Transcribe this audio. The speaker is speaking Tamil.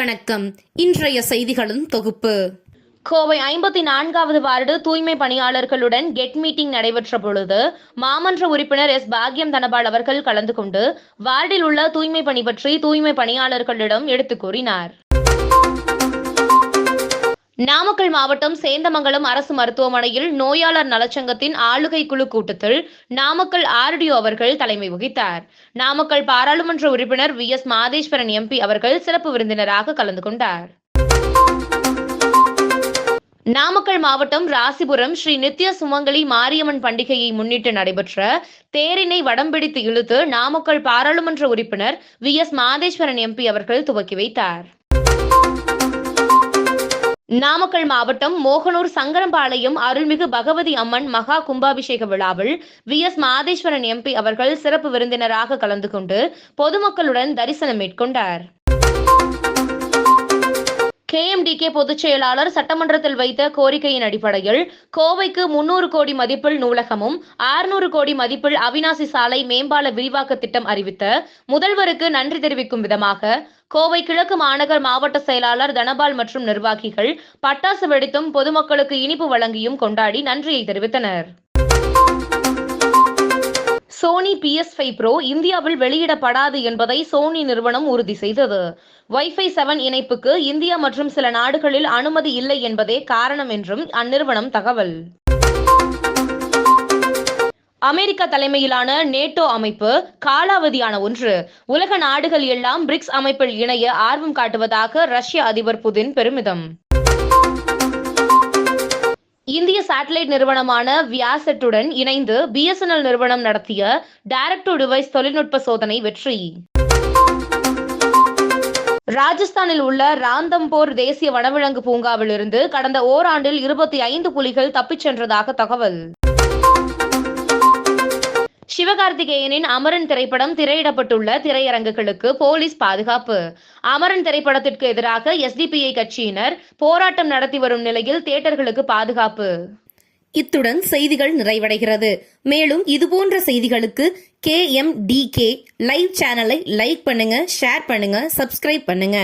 வணக்கம். இன்றைய செய்திகளின் தொகுப்பு. கோவை ஐம்பத்தி நான்காவது வார்டு தூய்மை பணியாளர்களுடன் கெட் மீட்டிங் நடைபெற்ற பொழுது மாமன்ற உறுப்பினர் எஸ். பாக்யம் தனபால் அவர்கள் கலந்து கொண்டு வார்டில் உள்ள தூய்மை பணி பற்றி தூய்மை பணியாளர்களிடம் எடுத்து கூறினார். நாமக்கல் மாவட்டம் சேந்தமங்கலம் அரசு மருத்துவமனையில் நோயாளர் நலச்சங்கத்தின் ஆளுகை குழு கூட்டத்தில் நாமக்கல் ஆர்டிஓ அவர்கள் தலைமை வகித்தார். நாமக்கல் பாராளுமன்ற உறுப்பினர் வி. எஸ். மாதேஸ்வரன் எம்பி அவர்கள் சிறப்பு விருந்தினராக கலந்து கொண்டார். நாமக்கல் மாவட்டம் ராசிபுரம் ஸ்ரீ நித்ய சுமங்கலி மாரியம்மன் பண்டிகையை முன்னிட்டு நடைபெற்ற தேரினை வடம்பிடித்து இழுத்து நாமக்கல் பாராளுமன்ற உறுப்பினர் வி. எஸ். மாதேஸ்வரன் எம்பி அவர்கள் துவக்கி வைத்தார். நாமக்கல் மாவட்டம் மோகனூர் சங்கரம்பாளையம் அருள்மிகு பகவதி அம்மன் மகா கும்பாபிஷேக விழாவில் வி எஸ் மாதேஸ்வரன் எம்பி அவர்கள் சிறப்பு விருந்தினராக கலந்து கொண்டு பொதுமக்களுடன் தரிசனம் மேற்கொண்டார். கேஎம்டிகே பொதுச் செயலாளர் சட்டமன்றத்தில் வைத்த கோரிக்கையின் அடிப்படையில் கோவைக்கு முன்னூறு கோடி மதிப்பில் நூலகமும் ஆறுநூறு கோடி மதிப்பில் அவினாசி சாலை மேம்பால விரிவாக்க திட்டம் அறிவித்த முதல்வருக்கு நன்றி தெரிவிக்கும் விதமாக கோவை கிழக்கு மாநகர் மாவட்ட செயலாளர் தனபால் மற்றும் நிர்வாகிகள் பட்டாசு வெடித்தும் பொதுமக்களுக்கு இனிப்பு வழங்கியும் கொண்டாடி நன்றியை தெரிவித்தனர். பிஎஸ் ஃபைவ் ப்ரோ இந்தியாவில் வெளியிடப்படாது என்பதை சோனி நிறுவனம் உறுதி செய்தது. வைஃபை செவன் இணைப்புக்கு இந்தியா மற்றும் சில நாடுகளில் அனுமதி இல்லை என்பதே காரணம் என்றும் அந்நிறுவனம் தகவல். அமெரிக்கா தலைமையிலான நேட்டோ அமைப்பு காலாவதியான ஒன்று. உலக நாடுகள் எல்லாம் பிரிக்ஸ் அமைப்பில் இணைய ஆர்வம் காட்டுவதாக ரஷ்ய அதிபர் புதின் பெருமிதம். இந்திய சேட்டலைட் நிறுவனமான வியாசெட்டுடன் இணைந்து பிஎஸ்என்எல் நிறுவனம் நடத்திய டைரக்ட் டு டிவைஸ் தொழில்நுட்ப சோதனை வெற்றி. ராஜஸ்தானில் உள்ள ராந்தம்போர் தேசிய வனவிலங்கு பூங்காவிலிருந்து கடந்த ஓராண்டில் இருபத்தி ஐந்து புலிகள் தப்பிச் சென்றதாக தகவல். சிவகார்த்திகேயனின் அமரன் திரைப்படம் திரையிடப்பட்டுள்ள திரையரங்குகளுக்கு போலீஸ் பாதுகாப்பு. அமரன் திரைப்படத்திற்கு எதிராக எஸ்டிபிஐ கட்சியினர் போராட்டம் நடத்தி வரும் நிலையில் தியேட்டர்களுக்கு பாதுகாப்பு. இத்துடன் செய்திகள் நிறைவடைகிறது. மேலும் இதுபோன்ற செய்திகளுக்கு K M D K live சேனலை லைக் பண்ணுங்க ஷேர் பண்ணுங்க சப்ஸ்கிரைப் பண்ணுங்க.